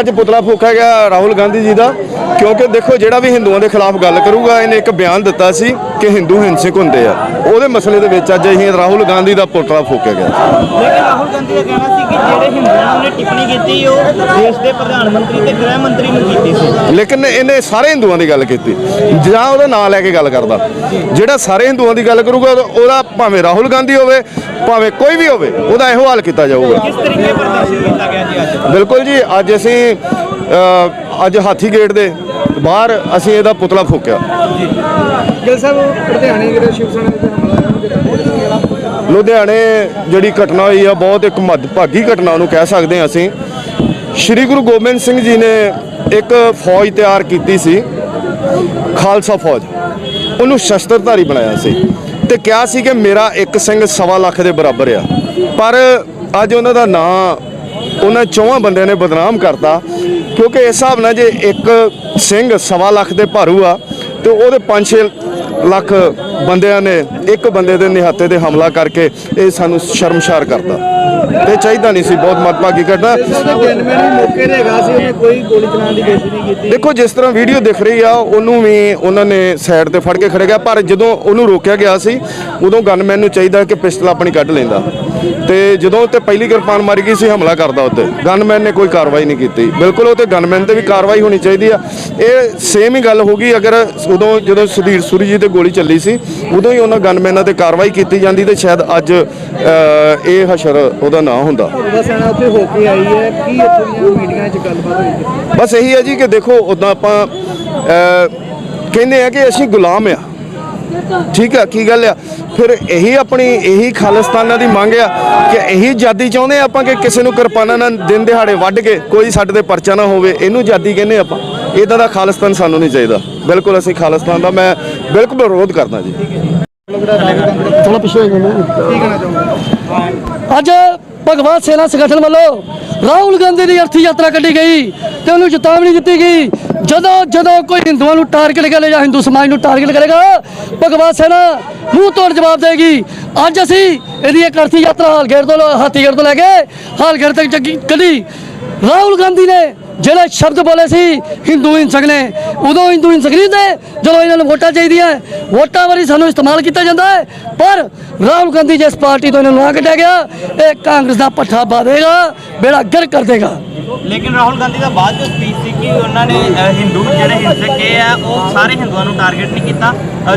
ਅੱਜ ਪੁਤਲਾ ਫੂਕਿਆ ਗਿਆ ਰਾਹੁਲ ਗਾਂਧੀ ਜੀ ਦਾ ਕਿਉਂਕਿ ਦੇਖੋ ਜਿਹੜਾ ਵੀ ਹਿੰਦੂਆਂ ਦੇ ਖਿਲਾਫ ਗੱਲ ਕਰੂਗਾ ਇਹਨੇ ਇੱਕ ਬਿਆਨ ਦਿੱਤਾ ਸੀ ਕਿ ਹਿੰਦੂ ਹਿੰਸਕ ਹੁੰਦੇ ਆ। ਉਹਦੇ ਮਸਲੇ ਦੇ ਵਿੱਚ ਅੱਜ ਅਸੀਂ ਰਾਹੁਲ ਗਾਂਧੀ ਦਾ ਪੁਤਲਾ ਫੂਕਿਆ ਗਿਆ। ਲੇਕਿਨ ਰਾਹੁਲ ਗਾਂਧੀ ਦਾ ਕਹਿਣਾ ਸੀ ਕਿ ਜਿਹੜੇ ਹਿੰਦੂਆਂ ਨੇ ਟਿੱਪਣੀ ਕੀਤੀ ਉਹ ਦੇਸ਼ ਦੇ ਪ੍ਰਧਾਨ ਮੰਤਰੀ ਤੇ ਗ੍ਰਹਿ ਮੰਤਰੀ ਨੂੰ ਕੀਤੀ ਸੀ। ਲੇਕਿਨ ਇਹਨੇ ਸਾਰੇ ਹਿੰਦੂਆਂ ਦੀ ਗੱਲ ਕੀਤੀ। ਜਾਂ ਉਹਦਾ ਨਾਂ ਲੈ ਕੇ ਗੱਲ ਕਰਦਾ। ਜਿਹੜਾ ਸਾਰੇ ਹਿੰਦੂਆਂ ਦੀ ਗੱਲ ਕਰੂਗਾ ਉਹਦਾ- ਭਾਵੇਂ ਰਾਹੁਲ ਗਾਂਧੀ ਹੋਵੇ ਭਾਵੇਂ ਕੋਈ ਵੀ ਹੋਵੇ ਉਹਦਾ ਇਹੋ ਹਾਲ ਕੀਤਾ ਜਾਊਗਾ। ਕਿਸ ਤਰੀਕੇ ਪ੍ਰਦਰਸ਼ਨ ਕੀਤਾ ਗਿਆ ਜੀ ਅੱਜ? ਬਿਲਕੁਲ ਜੀ ਅੱਜ ਅਸੀਂ ਅੱਜ ਹਾਥੀ ਗੇਟ ਦੇ ਬਾਹਰ ਅਸੀਂ ਇਹਦਾ ਪੁਤਲਾ ਫੂਕਿਆ। ਗਿਲ ਸਾਹਿਬ ਲੁਧਿਆਣੇ ਜਿਹੜੇ ਸ਼ਿਵ ਸੈਨਾ ਦੇ ਹਮਲਾ ਹੋਇਆ ਉਹਨੂੰ ਕਿਹੜਾ ਲੁਧਿਆਣੇ ਜਿਹੜੀ ਘਟਨਾ ਹੋਈ ਆ ਬਹੁਤ ਇੱਕ ਮੱਦਭਾਗੀ ਘਟਨਾ ਨੂੰ ਕਹਿ ਸਕਦੇ ਹਾਂ ਅਸੀਂ। ਸ੍ਰੀ ਗੁਰੂ ਗੋਬਿੰਦ ਸਿੰਘ ਜੀ ਨੇ ਇੱਕ ਫੌਜ ਤਿਆਰ ਕੀਤੀ ਸੀ ਖਾਲਸਾ ਫੌਜ। ਉਹਨੂੰ ਸ਼ਸਤਰਧਾਰੀ ਬਣਾਇਆ ਸੀ ਤੇ ਕਿਹਾ ਸੀ ਕਿ ਮੇਰਾ ਇੱਕ ਸਿੰਘ ਸਵਾ ਲੱਖ ਦੇ ਬਰਾਬਰ ਆ। ਪਰ ਅੱਜ ਉਹਨਾਂ ਦਾ ਨਾਂ ਉਹਨਾਂ ਚੌਹਾਂ ਬੰਦਿਆਂ ਨੇ ਬਦਨਾਮ ਕਰਤਾ। ਕਿਉਂਕਿ ਇਸ ਹਿਸਾਬ ਨਾਲ ਜੇ ਇੱਕ ਸਿੰਘ ਸਵਾ ਲੱਖ ਦੇ ਭਾਰੂ ਆ, ਤੇ ਉਹਦੇ 5-6 ਲੱਖ ਬੰਦਿਆਂ ਨੇ ਇੱਕ ਬੰਦੇ ਦੇ ਨਿਹੱਤੇ ਤੇ ਹਮਲਾ ਕਰਕੇ ਇਹ ਸਾਨੂੰ ਸ਼ਰਮਸ਼ਾਰ ਕਰਤਾ। ਤੇ ਚਾਹੀਦਾ ਨਹੀਂ ਸੀ, ਬਹੁਤ ਮਤਭਾਗੀ ਘਟਨਾ। ਦੇਖੋ, ਜਿਸ ਤਰ੍ਹਾਂ ਵੀਡੀਓ ਦਿਖ ਰਹੀ ਆ, ਉਹਨੂੰ ਵੀ ਉਹਨਾਂ ਨੇ ਸਾਈਡ ਤੇ ਫੜ ਕੇ ਖੜੇ ਗਿਆ, ਪਰ ਜਦੋਂ ਉਹਨੂੰ ਰੋਕਿਆ ਗਿਆ ਸੀ, ਉਦੋਂ ਗਨਮੈਨ ਨੂੰ ਚਾਹੀਦਾ ਕਿ ਪਿਸਤਲ ਆਪਣੀ ਕੱਢ ਲੈਂਦਾ। ਤੇ ਜਦੋਂ ਤੇ ਪਹਿਲੀ ਕਿਰਪਾਨ ਮਾਰੀ ਗਈ ਸੀ ਹਮਲਾ ਕਰਦਾ ਉੱਤੇ। ਗਨਮੈਨ ਨੇ ਕੋਈ ਕਾਰਵਾਈ ਨਹੀਂ ਕੀਤੀ। ਬਿਲਕੁਲ ਉਹ ਤੇ ਗਨਮੈਨ ਤੇ ਵੀ ਕਾਰਵਾਈ ਹੋਣੀ ਚਾਹੀਦੀ ਆ। ਇਹ ਸੇਮ ਹੀ ਗੱਲ ਹੋ ਗਈ ਅਗਰ ਉਦੋਂ ਜਦੋਂ ਸੁਧੀਰ ਸੂਰੀ ਜੀ ਤੇ ਗੋਲੀ ਚੱਲੀ ਸੀ ਉਦੋਂ ਹੀ ਉਹਨਾਂ ਗਨਮੈਨਾਂ ਤੇ ਕਾਰਵਾਈ ਕੀਤੀ ਜਾਂਦੀ ਤੇ ਸ਼ਾਇਦ ਅੱਜ ਇਹ ਹਸ਼ਰ ਉਹਦਾ ਨਾਂ ਹੁੰਦਾ। ਬਸ ਇਹੀ ਹੈ ਜੀ ਕਿ ਦੇਖੋ ਉਦਾਂ ਆਪਾਂ ਕਹਿੰਦੇ ਆ ਕਿ ਅਸੀਂ ਗੁਲਾਮ ਆ। ਠੀਕ ਆ ਕੀ ਗੱਲ ਆ? ਫਿਰ ਇਹੀ ਆਪਣੀ ਇਹੀ ਖਾਲਿਸਤਾਨਾਂ ਦੀ ਮੰਗ ਆ ਕਿ ਇਹੀ ਆਜ਼ਾਦੀ ਚਾਹੁੰਦੇ ਆ ਆਪਾਂ ਕਿ ਕਿਸੇ ਨੂੰ ਕਿਰਪਾਨਾਂ ਨਾਲ ਦਿਨ ਦਿਹਾੜੇ ਵੱਢ ਕੇ ਕੋਈ ਸਾਡੇ ਤੇ ਪਰਚਾ ਨਾ ਹੋਵੇ ਇਹਨੂੰ ਆਜ਼ਾਦੀ ਕਹਿੰਦੇ ਆਪਾਂ। ਇਦਾਂ ਦਾ ਖਾਲਿਸਤਾਨ ਸਾਨੂੰ ਨਹੀਂ ਚਾਹੀਦਾ। ਬਿਲਕੁਲ ਅਸੀਂ ਖਾਲਿਸਤਾਨ ਦਾ ਮੈਂ ਬਿਲਕੁਲ ਵਿਰੋਧ ਕਰਦਾ ਜੀ। ਥੋੜਾ ਪਿੱਛੇ ਹੋ ਜਾਣਾ ਕੀ ਕਹਿਣਾ ਚਾਹੁੰਦੇ ਅੱਜ ਭਗਵਾਨ ਸੇਨਾ ਸੰਗਠਨ ਵੱਲੋਂ ਰਾਹੁਲ ਗਾਂਧੀ ਦੀ ਅਰਥ ਯਾਤਰਾ ਕੱਢੀ ਗਈ ਤੇ ਉਹਨੂੰ ਚੇਤਾਵਨੀ ਦਿੱਤੀ ਗਈ, ਜਦੋਂ ਜਦੋਂ ਕੋਈ ਹਿੰਦੂਆਂ ਨੂੰ ਟਾਰਗੇਟ ਕਰੇਗਾ ਜਾਂ ਹਿੰਦੂ ਸਮਾਜ ਨੂੰ ਟਾਰਗੇਟ ਕਰੇਗਾ, ਭਗਵਾਨ ਸੇਨਾ ਮੂੰਹ ਤੋੜ ਜਵਾਬ ਦੇਗੀ ਅੱਜ ਅਸੀਂ ਇਹਦੀ ਇੱਕ ਅਰਥੀ ਯਾਤਰਾ ਹਾਲਗੇਟ ਤੋਂ ਹਾਥੀਗੇਟ ਤੋਂ ਲੈ ਕੇ ਹਾਲਗੇਟ ਤੱਕ ਚੱਕੀ ਕੱਢੀ। ਰਾਹੁਲ ਗਾਂਧੀ ਨੇ ਜਿਹੜੇ ਸ਼ਬਦ ਬੋਲੇ ਸੀ ਹਿੰਦੂ ਹਿੰਸਕ ਨੇ ਉਦੋਂ ਹਿੰਦੂ ਹਿੰਸਕ ਨਹੀਂ ਤੇ ਜਦੋਂ ਇਹਨਾਂ ਨੂੰ ਵੋਟਾਂ ਚਾਹੀਦੀਆਂ ਵੋਟਾਂ ਵਾਰੀ ਸਾਨੂੰ ਇਸਤੇਮਾਲ ਕੀਤਾ ਜਾਂਦਾ ਹੈ ਪਰ ਰਾਹੁਲ ਗਾਂਧੀ ਜਿਸ ਪਾਰਟੀ ਤੋਂ ਇਹਨਾਂ ਨੂੰ ਨਾ ਕੱਢਿਆ ਗਿਆ ਇਹ ਕਾਂਗਰਸ ਦਾ ਪੱਠਾ ਬਾਦੇਗਾ ਬੇੜਾ ਗਰ ਕਰ ਦੇਗਾ ਲੇਕਿਨ ਰਾਹੁਲ ਗਾਂਧੀ ਦਾ ਬਾਅਦ ਜੋ ਸਪੀਚ ਸੀ ਕਿ ਉਹਨਾਂ ਨੇ ਹਿੰਦੂ ਜਿਹੜੇ ਹਿੰਸਕ ਆ ਉਹ ਸਾਰੇ ਹਿੰਦੂਆਂ ਨੂੰ ਟਾਰਗੇਟ ਨਹੀਂ ਕੀਤਾ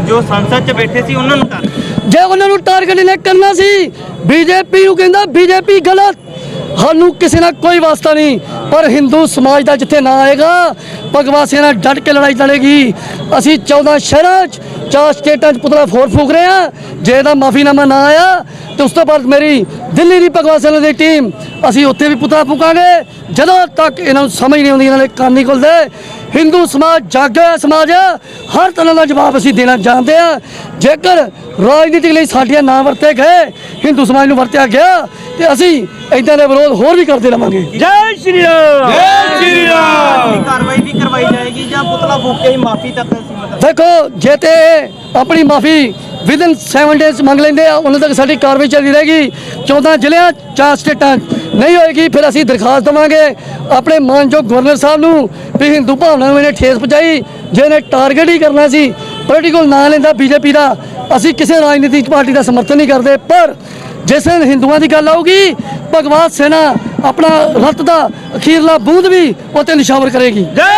ਜੋ ਸੰਸਦ 'ਚ ਬੈਠੇ ਸੀ ਉਹਨਾਂ ਨੂੰ ਟਾਰਗੇਟ ਜੇ ਉਹਨਾਂ ਨੂੰ ਟਾਰਗੇਟ ਨਹੀਂ ਕਰਨਾ ਸੀ ਬੀਜੇਪੀ ਨੂੰ ਕਹਿੰਦਾ ਬੀਜੇਪੀ ਗਲਤ ਸਾਨੂੰ ਕਿਸੇ ਨਾਲ ਕੋਈ ਵਾਸਤਾ ਨਹੀਂ। ਪਰ ਹਿੰਦੂ ਸਮਾਜ ਦਾ ਜਿੱਥੇ ਨਾ ਆਏਗਾ ਭਗਵਾ ਸੇਨਾ ਡਟ ਕੇ ਲੜਾਈ ਲੜੇਗੀ। ਅਸੀਂ 14 ਸ਼ਹਿਰਾਂ 'ਚ, ਚਾਰ ਸਟੇਟਾਂ 'ਚ ਪੁਤਲਾ ਫੋਰ ਫੂਕ ਰਹੇ ਆ ਜੇ ਇਹਦਾ ਮਾਫੀਨਾਮਾ ਨਾ ਆਇਆ, ਤੇ ਉਸ ਤੋਂ ਬਾਅਦ ਮੇਰੀ ਦਿੱਲੀ ਦੀ ਭਗਵਾ ਸੇਨਾ ਦੀ ਟੀਮ ਅਸੀਂ ਉੱਥੇ ਵੀ ਪੁਤਲਾ ਫੂਕਾਂਗੇ। ਜਦੋਂ ਤੱਕ ਇਹਨਾਂ ਨੂੰ ਸਮਝ ਨਹੀਂ ਆਉਂਦੀ, ਇਹਨਾਂ ਦੇ ਕੰਨ ਨਹੀਂ ਖੁੱਲਦੇ ਹਿੰਦੂ ਸਮਾਜ ਜਾਗਿਆ ਹੋਇਆ ਸਮਾਜ ਹਰ ਤਰ੍ਹਾਂ ਦਾ ਜਵਾਬ ਅਸੀਂ ਦੇਣਾ ਜਾਣਦੇ ਆ ਜੇਕਰ ਰਾਜਨੀਤਿਕ ਲਈ ਸਾਡੀਆਂ ਨਾ ਵਰਤੇ ਗਏ ਹਿੰਦੂ ਸਮਾਜ ਨੂੰ ਵਰਤਿਆ ਗਿਆ ਤੇ ਅਸੀਂ ਇਦਾਂ ਦੇ ਵਿਰੋਧ ਹੋਰ ਵੀ ਕਰਦੇ ਰਵਾਂਗੇ। ਜੈ ਸ਼੍ਰੀ ਰਾਮ! ਜੈ ਸ਼੍ਰੀ ਰਾਮ! ਕਾਰਵਾਈ ਵੀ ਕਰਵਾਈ ਜਾਏਗੀ ਜਾਂ ਪੁਤਲਾ ਫੂਕ ਕੇ ਹੀ ਮਾਫੀ ਤੱਕ ਸੀਮਤ ਦੇਖੋ ਜੇ ਤੇ ਆਪਣੀ ਮਾਫੀ ਵਿਦਨ 7 ਡੇਜ਼ ਮੰਗ ਲੈਂਦੇ ਆ ਉਹਨਾਂ ਤੱਕ ਸਾਡੀ ਕਾਰਵਾਈ ਚੱਲਦੀ ਰਹੇਗੀ। 14 ਜ਼ਿਲ੍ਹਿਆਂ ਚਾਰ ਸਟੇਟਾਂ 'ਚ ਨਹੀਂ ਹੋਏਗੀ ਫਿਰ ਅਸੀਂ ਦਰਖਾਸਤ ਦੇਵਾਂਗੇ। ਆਪਣੇ ਮਾਨਯੋਗ ਗਵਰਨਰ ਸਾਹਿਬ ਨੂੰ ਵੀ ਹਿੰਦੂ ਭਾਵਨਾ ਨੂੰ ਇਹਨੇ ਠੇਸ ਪਹੁੰਚਾਈ ਜੇ ਇਹਨੇ ਟਾਰਗੇਟ ਹੀ ਕਰਨਾ ਸੀ ਪੋਲੀਟੀਕਲ ਨਾਂ ਲੈਂਦਾ ਬੀਜੇਪੀ ਦਾ ਅਸੀਂ ਕਿਸੇ ਰਾਜਨੀਤਿਕ ਪਾਰਟੀ ਦਾ ਸਮਰਥਨ ਨਹੀਂ ਕਰਦੇ। ਪਰ ਜਿਸ ਦਿਨ ਹਿੰਦੂਆਂ ਦੀ ਗੱਲ ਆਊਗੀ ਭਗਵਾਨ ਸੈਨਾ ਆਪਣਾ ਰਤ ਦਾ ਅਖੀਰਲਾ ਬੂੰਦ ਵੀ ਉੱਤੇ ਨਿਸ਼ਾਵਰ ਕਰੇਗੀ। ਜੈ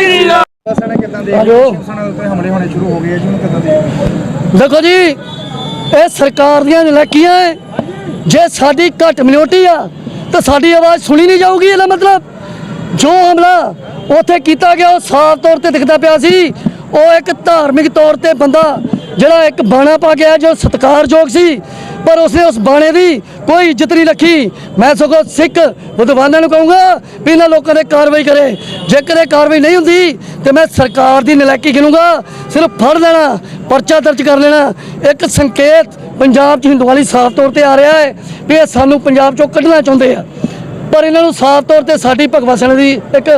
ਸ਼੍ਰੀ ਰਾਮ! ਉਹਦਾ ਸੈਨਾ ਕਿਦਾਂ ਦੇ ਆਜੋ। ਸ਼ਿਵ ਸੈਨਾ ਦੇ ਉੱਤੇ ਹਮਲੇ ਹੋਣੇ ਸ਼ੁਰੂ ਹੋ ਗਏ ਆ ਜੀ ਉਹਨੂੰ ਕਿਦਾਂ ਦੇ ਦੇਖੋ ਜੀ ਇਹ ਸਰਕਾਰ ਦੀਆਂ ਨਲਾਕੀਆਂ ਹੈ। ਜੇ ਸਾਡੀ ਘੱਟ ਮਿਨੋਰਟੀ ਆ ਤਾਂ ਸਾਡੀ ਆਵਾਜ਼ ਸੁਣੀ ਨਹੀਂ ਜਾਊਗੀ ਇਹਦਾ ਮਤਲਬ। ਜੋ ਹਮਲਾ ਉੱਥੇ ਕੀਤਾ ਗਿਆ, ਉਹ ਸਾਫ਼ ਤੌਰ ਤੇ ਦਿਖਦਾ ਪਿਆ ਸੀ। ਉਹ ਇੱਕ ਧਾਰਮਿਕ ਤੌਰ ਤੇ ਬੰਦਾ, ਜਿਹੜਾ ਇੱਕ ਬਾਣਾ ਪਾ ਗਿਆ, ਜੋ ਸਤਿਕਾਰਯੋਗ ਸੀ, ਪਰ ਉਸਨੇ ਉਸ ਬਾਣੇ ਦੀ ਕੋਈ ਇੱਜ਼ਤ ਨਹੀਂ ਰੱਖੀ। ਮੈਂ ਸਗੋਂ ਸਿੱਖ ਵਿਦਵਾਨਾਂ ਨੂੰ ਕਹੂੰਗਾ ਵੀ ਇਹਨਾਂ ਲੋਕਾਂ ਦੇ ਕਾਰਵਾਈ ਕਰੇ। ਜੇਕਰ ਇਹ ਕਾਰਵਾਈ ਨਹੀਂ ਹੁੰਦੀ, ਤੇ ਮੈਂ ਸਰਕਾਰ ਦੀ ਨਲਾਇਕੀ ਗਿਣੂੰਗਾ। ਸਿਰਫ ਫੜ ਲੈਣਾ, ਪਰਚਾ ਦਰਜ ਕਰ ਲੈਣਾ। ਇੱਕ ਸੰਕੇਤ ਪੰਜਾਬ 'ਚ ਹਿੰਦੂਆਂ ਲਈ ਸਾਫ਼ ਤੌਰ ਤੇ ਆ ਰਿਹਾ ਹੈ ਵੀ ਇਹ ਸਾਨੂੰ ਪੰਜਾਬ 'ਚੋਂ ਕੱਢਣਾ ਚਾਹੁੰਦੇ ਆ। ਪਰ ਇਹਨਾਂ ਨੂੰ ਸਾਫ਼ ਤੌਰ ਤੇ ਸਾਡੀ ਭਗਵਾ ਸਿੰਘ ਦੀ ਇੱਕ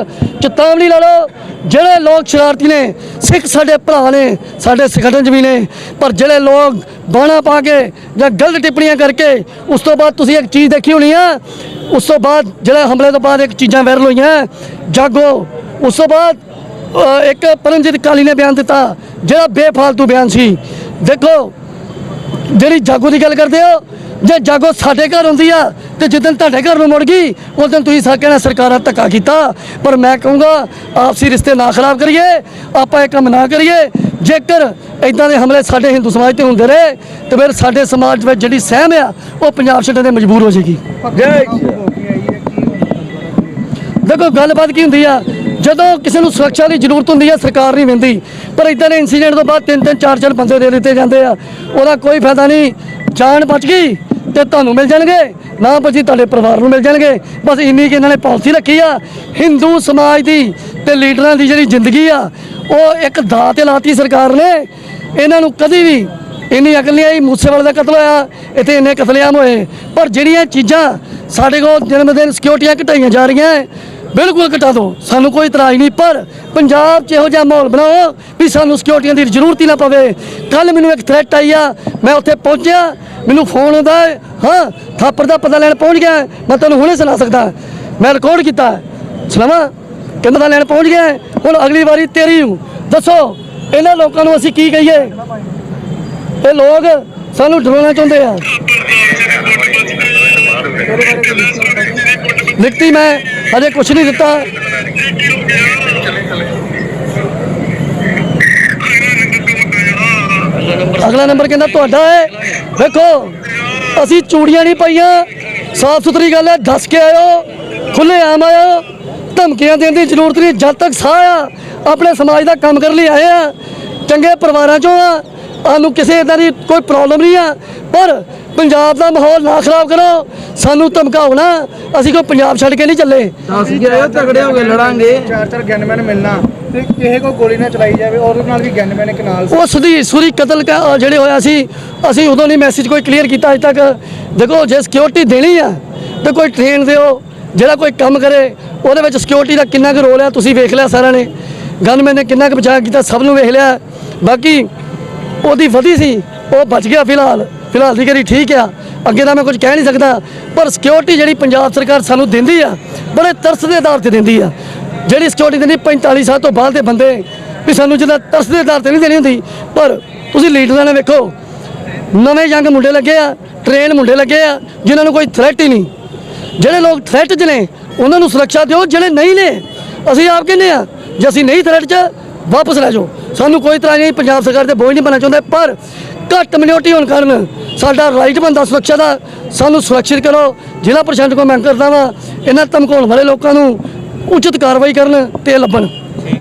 ਚੇਤਾਵਨੀ ਲਾ ਲਓ, ਜਿਹੜੇ ਲੋਕ ਸ਼ਰਾਰਤੀ ਨੇ, ਸਿੱਖ ਸਾਡੇ ਭਰਾ ਨੇ, ਸਾਡੇ ਸੰਗਠਨ 'ਚ ਵੀ ਨੇ, ਪਰ ਜਿਹੜੇ ਲੋਕ ਬਾਣਾ ਪਾ ਕੇ ਜਾਂ ਗਲਤ ਟਿੱਪਣੀਆਂ ਕਰਕੇ ਉਸ ਤੋਂ ਬਾਅਦ ਤੁਸੀਂ ਇੱਕ ਚੀਜ਼ ਦੇਖੀ ਹੋਣੀ ਆ, ਉਸ ਤੋਂ ਬਾਅਦ ਜਿਹੜਾ ਹਮਲੇ ਤੋਂ ਬਾਅਦ ਇੱਕ ਚੀਜ਼ਾਂ ਵਾਇਰਲ ਹੋਈਆਂ, ਜਾਗੋ, ਉਸ ਤੋਂ ਬਾਅਦ ਇੱਕ ਪਰਮਜੀਤ ਕਾਲੀ ਨੇ ਬਿਆਨ ਦਿੱਤਾ, ਜਿਹੜਾ ਬੇਫਾਲਤੂ ਬਿਆਨ ਸੀ। ਦੇਖੋ ਜਿਹੜੀ ਜਾਗੋ ਦੀ ਗੱਲ ਕਰਦੇ ਹੋ ਜੇ ਜਾਗੋ ਸਾਡੇ ਘਰ ਹੁੰਦੀ ਆ ਤੇ ਜਿੱਦਨ ਤੁਹਾਡੇ ਘਰ ਨੂੰ ਮੁੜ ਗਈ ਉਸ ਦਿਨ ਤੁਸੀਂ ਸਾ ਕਹਿਣਾ ਸਰਕਾਰਾਂ ਧੱਕਾ ਕੀਤਾ। ਪਰ ਮੈਂ ਕਹੂੰਗਾ ਆਪਸੀ ਰਿਸ਼ਤੇ ਨਾ ਖਰਾਬ ਕਰੀਏ ਆਪਾਂ ਇਹ ਕੰਮ ਨਾ ਕਰੀਏ। ਜੇਕਰ ਇਦਾਂ ਦੇ ਹਮਲੇ ਸਾਡੇ ਹਿੰਦੂ ਸਮਾਜ ਤੇ ਹੁੰਦੇ ਰਹੇ ਤੇ ਫਿਰ ਸਾਡੇ ਸਮਾਜ ਵਿੱਚ ਜਿਹੜੀ ਸਹਿਮ ਆ ਉਹ ਪੰਜਾਬ ਛੱਡਣ ਦੇ ਮਜਬੂਰ ਹੋ ਜਾਏਗੀ। ਦੇਖੋ ਗੱਲਬਾਤ ਕੀ ਹੁੰਦੀ ਆ? ਜਦੋਂ ਕਿਸੇ ਨੂੰ ਸੁਰੱਖਿਆ ਦੀ ਜ਼ਰੂਰਤ ਹੁੰਦੀ ਆ ਸਰਕਾਰ ਨਹੀਂ ਦਿੰਦੀ ਪਰ ਇਦਾਂ ਦੇ ਇਨਸੀਡੈਂਟ ਤੋਂ ਬਾਅਦ ਤਿੰਨ ਤਿੰਨ ਚਾਰ ਚਾਰ ਬੰਦੇ ਦੇ ਦਿੱਤੇ ਜਾਂਦੇ ਆ। ਉਹਦਾ ਕੋਈ ਫਾਇਦਾ ਨਹੀਂ। ਜਾਨ ਬਚ ਗਈ ਤੇ ਤੁਹਾਨੂੰ ਮਿਲ ਜਾਣਗੇ। ਨਾ ਬਚੀ ਤੁਹਾਡੇ ਪਰਿਵਾਰ ਨੂੰ ਮਿਲ ਜਾਣਗੇ। ਬਸ ਇੰਨੀ ਕਿ ਇਹਨਾਂ ਨੇ ਪਾਲਿਸੀ ਰੱਖੀ ਆ। ਹਿੰਦੂ ਸਮਾਜ ਦੀ ਤੇ ਲੀਡਰਾਂ ਦੀ ਜਿਹੜੀ ਜ਼ਿੰਦਗੀ ਆ ਉਹ ਇੱਕ ਦਾਅ ਤੇ ਲਾਤੀ ਸਰਕਾਰ ਨੇ। ਇਹਨਾਂ ਨੂੰ ਕਦੀ ਵੀ ਇੰਨੀ ਅਕਲ ਨਹੀਂ ਆਈ। ਮੂਸੇਵਾਲੇ ਦਾ ਕਤਲ ਹੋਇਆ। ਇੱਥੇ ਇੰਨੇ ਕਤਲੇਆਮ ਹੋਏ। ਪਰ ਜਿਹੜੀਆਂ ਚੀਜ਼ਾਂ ਸਾਡੇ ਕੋਲ ਜਨਮ ਦਿਨ ਸਿਕਿਉਰਟੀਆਂ ਘਟਾਈਆਂ ਜਾ ਰਹੀਆਂ ਹੈ, ਬਿਲਕੁਲ ਘਟਾ ਦਿਓ ਸਾਨੂੰ ਕੋਈ ਇਤਰਾਜ਼ ਨਹੀਂ ਪਰ ਪੰਜਾਬ 'ਚ ਇਹੋ ਜਿਹਾ ਮਾਹੌਲ ਬਣਾਓ ਵੀ ਸਾਨੂੰ ਸਿਕਿਉਰਟੀਆਂ ਦੀ ਜ਼ਰੂਰਤ ਹੀ ਨਾ ਪਵੇ। ਕੱਲ ਮੈਨੂੰ ਇੱਕ ਥ੍ਰੈਟ ਆਈ ਆ ਮੈਂ ਉੱਥੇ ਪਹੁੰਚਿਆ ਮੈਨੂੰ ਫੋਨ ਆਉਂਦਾ ਹੈ, ਹਾਂ ਥਾਪਰ ਦਾ ਪਤਾ ਲੈਣ ਪਹੁੰਚ ਗਿਆ ਮੈਂ ਤੁਹਾਨੂੰ ਹੁਣੇ ਸੁਣਾ ਸਕਦਾ। ਮੈਂ ਰਿਕਾਰਡ ਕੀਤਾ। ਸੁਣਾਵਾਂ? ਕਿ ਪਤਾ ਲੈਣ ਪਹੁੰਚ ਗਿਆ ਹੁਣ ਅਗਲੀ ਵਾਰੀ ਤੇਰੀ ਹੂੰ ਦੱਸੋ ਇਹਨਾਂ ਲੋਕਾਂ ਨੂੰ ਅਸੀਂ ਕੀ ਕਹੀਏ? ਇਹ ਲੋਕ ਸਾਨੂੰ ਡਰਾਉਣਾ ਚਾਹੁੰਦੇ ਆ। ਲਿਖਤੀ ਮੈਂ ਹਜੇ ਕੁਝ ਨਹੀਂ ਦਿੱਤਾ। ਅਗਲਾ ਨੰਬਰ ਕਹਿੰਦਾ ਤੁਹਾਡਾ ਹੈ। ਵੇਖੋ, ਅਸੀਂ ਚੂੜੀਆਂ ਨਹੀਂ ਪਾਈਆਂ। ਸਾਫ਼ ਸੁਥਰੀ ਗੱਲ ਹੈ ਦੱਸ ਕੇ ਆਇਓ ਖੁੱਲੇ ਆਮ ਆਇਓ। ਧਮਕੀਆਂ ਦੇਣ ਦੀ ਜ਼ਰੂਰਤ ਨਹੀਂ, ਜਦ ਤੱਕ ਸਾਹ ਆ, ਆਪਣੇ ਸਮਾਜ ਦਾ ਕੰਮ ਕਰਨ ਲਈ ਆਏ ਆ, ਚੰਗੇ ਪਰਿਵਾਰਾਂ ਚੋਂ ਆ ਸਾਨੂੰ ਕਿਸੇ ਇਦਾਂ ਦੀ ਕੋਈ ਪ੍ਰੋਬਲਮ ਨਹੀਂ ਆ। ਪਰ ਪੰਜਾਬ ਦਾ ਮਾਹੌਲ ਨਾ ਖਰਾਬ ਕਰੋ। ਸਾਨੂੰ ਧਮਕਾਓ ਨਾ ਅਸੀਂ ਕੋਈ ਪੰਜਾਬ ਛੱਡ ਕੇ ਨਹੀਂ ਚੱਲੇ। ਦੱਸ ਕੇ ਆਇਓ ਤਗੜੇ ਹੋ ਕੇ ਲੜਾਂਗੇ। ਚਾਰ ਚਾਰ ਗਨਮੈਨ ਮਿਲਣਾ। ਤੇ ਕਿਸੇ ਕੋ ਗੋਲੀ ਨਾ ਚਲਾਈ ਜਾਵੇ ਔਰ ਉਹਦੇ ਨਾਲ ਵੀ ਗਨਮੈਨ ਇੱਕ ਨਾਲ ਉਸ ਦੀ ਸੁਰੀ ਕਤਲ ਜਿਹੜੇ ਹੋਇਆ ਸੀ ਅਸੀਂ ਉਦੋਂ ਨਹੀਂ ਮੈਸੇਜ ਕੋਈ ਕਲੀਅਰ ਕੀਤਾ ਅਜੇ ਤੱਕ। ਦੇਖੋ ਜੇ ਸਿਕਿਉਰਿਟੀ ਦੇਣੀ ਆ ਤੇ ਕੋਈ ਟ੍ਰੇਨ ਦਿਓ ਜਿਹੜਾ ਕੋਈ ਕੰਮ ਕਰੇ ਉਹਦੇ ਵਿੱਚ ਸਿਕਿਉਰਿਟੀ ਦਾ ਕਿੰਨਾ ਕੁ ਰੋਲ ਆ ਤੁਸੀਂ ਵੇਖ ਲਿਆ ਸਾਰਿਆਂ ਨੇ। ਗਨਮੈਨ ਨੇ ਕਿੰਨਾ ਕੁ ਬਚਾਅ ਕੀਤਾ ਸਭ ਨੂੰ ਵੇਖ ਲਿਆ। ਬਾਕੀ ਉਹਦੀ ਵਧੀ ਸੀ, ਉਹ ਬਚ ਗਿਆ ਫਿਲਹਾਲ। ਫਿਲਹਾਲ ਦੀ ਕਰੀ ਠੀਕ ਆ। ਅੱਗੇ ਤਾਂ ਮੈਂ ਕੁਝ ਕਹਿ ਨਹੀਂ ਸਕਦਾ, ਪਰ ਸਿਕਿਉਰਿਟੀ ਜਿਹੜੀ ਪੰਜਾਬ ਸਰਕਾਰ ਸਾਨੂੰ ਦਿੰਦੀ ਆ, ਬੜੇ ਤਰਸ ਦੇ ਆਧਾਰ ਤੇ ਦਿੰਦੀ ਆ। ਜਿਹੜੀ ਸਿਕਿਉਰਿਟੀ ਦਿੰਦੀ 45 ਸਾਲ ਤੋਂ ਬਾਅਦ ਦੇ ਬੰਦੇ, ਵੀ ਸਾਨੂੰ ਜਿਹਦਾ ਤਰਸ ਦੇ ਆਧਾਰ ਤੇ ਨਹੀਂ ਦੇਣੀ ਹੁੰਦੀ। ਪਰ ਤੁਸੀਂ ਲੀਡਰਾਂ ਨੇ ਵੇਖੋ, ਨਵੇਂ ਯੰਗ ਮੁੰਡੇ ਲੱਗੇ ਆ ਟ੍ਰੇਨ ਮੁੰਡੇ ਲੱਗੇ ਆ, ਜਿਨ੍ਹਾਂ ਨੂੰ ਕੋਈ ਥ੍ਰੈਟ ਹੀ ਨਹੀਂ। ਜਿਹੜੇ ਲੋਕ ਥ੍ਰੈਟ 'ਚ ਨੇ, ਉਹਨਾਂ ਨੂੰ ਸੁਰੱਖਿਆ ਦਿਓ, ਜਿਹੜੇ ਨਹੀਂ ਨੇ। ਅਸੀਂ ਆਪ ਕਹਿੰਦੇ ਆ, ਜੇ ਅਸੀਂ ਨਹੀਂ ਥ੍ਰੈਟ 'ਚ ਵਾਪਸ ਲੈ ਜਾਓ। ਸਾਨੂੰ ਕੋਈ ਤਰ੍ਹਾਂ ਨਹੀਂ, ਪੰਜਾਬ ਸਰਕਾਰ ਦੇ ਬੋਝ ਨਹੀਂ ਬਣਨਾ ਚਾਹੁੰਦੇ, ਪਰ ਘੱਟ ਮਿਨੋਰਟੀ ਹੋਣ ਕਾਰਨ ਸਾਡਾ ਰਾਈਟ ਬੰਦਾ ਸੁਰੱਖਿਆ ਦਾ, ਸਾਨੂੰ ਸੁਰੱਖਿਅਤ ਕਰੋ। ਜ਼ਿਲ੍ਹਾ ਪ੍ਰਸ਼ਾਸਨ ਕੋਲ ਮੈਂ ਕਰਦਾ ਵਾ, ਇਹਨਾਂ ਧਮਕਾਉਣ ਵਾਲੇ ਲੋਕਾਂ ਨੂੰ ਉਚਿਤ ਕਾਰਵਾਈ ਕਰਨ ਤੇ ਲੱਭਣ।